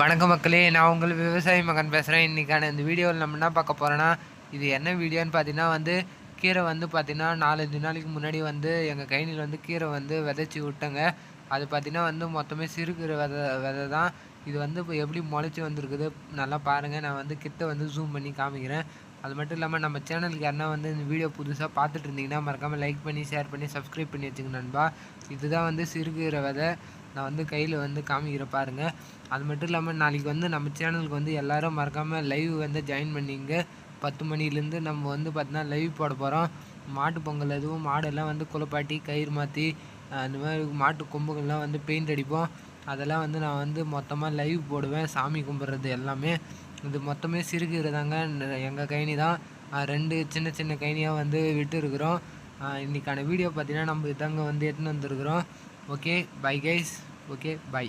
வணக்க மக்களே நான் உங்கள் விவசாயி மகன் பேசுகிறேன் இன்றைக்கான இந்த வீடியோவில் நம்ம என்ன பார்க்க போகிறோன்னா இது என்ன வீடியோன்னு பார்த்தீங்கன்னா வந்து கீரை வந்து பார்த்தீங்கன்னா நாலஞ்சு நாளைக்கு முன்னாடி வந்து எங்கள் கைனியில் வந்து கீரை வந்து விதைச்சி விட்டேங்க. அது பார்த்தீங்கன்னா வந்து மொத்தமே சிறுகீரை விதை விதை தான். இது வந்து இப்போ எப்படி முளைச்சி வந்திருக்குது நல்லா பாருங்கள் நான் வந்து கிட்ட வந்து ஜூம் பண்ணி காமிக்கிறேன். அது மட்டும் இல்லாமல் நம்ம சேனலுக்கு யாருன்னா வந்து இந்த வீடியோ புதுசாக பார்த்துட்டு இருந்தீங்கன்னா மறக்காமல் லைக் பண்ணி ஷேர் பண்ணி சப்ஸ்கிரைப் பண்ணி வச்சுங்க நண்பா. இதுதான் வந்து சிறுகீரை விதை. நான் வந்து கையில் வந்து காமிக்கிறேன் பாருங்கள் அது மட்டும் இல்லாமல் நாளைக்கு வந்து நம்ம சேனலுக்கு வந்து எல்லோரும் மறக்காமல் லைவ் வந்து ஜாயின் பண்ணிங்க. பத்து மணிலேருந்து நம்ம வந்து பார்த்தீங்கன்னா லைவ் போட போகிறோம் மாட்டு பொங்கல் எதுவும் மாடெல்லாம் வந்து குளிப்பாட்டி கயிறு மாற்றி அந்த மாதிரி மாட்டு கொம்புகள்லாம் வந்து பெயிண்ட் அடிப்போம். அதெல்லாம் வந்து நான் வந்து மொத்தமாக லைவ் போடுவேன். சாமி கும்பிட்றது எல்லாமே. இது மொத்தமே சிறுகீரை தாங்க. எங்கள் கைனி தான். ரெண்டு சின்ன சின்ன கைனியாக வந்து விட்டு இருக்கிறோம் இன்றைக்கான வீடியோ பார்த்தீங்கன்னா நம்ம இதாங்க வந்து எடுத்துன்னு வந்துருக்குறோம். Okay bye guys okay bye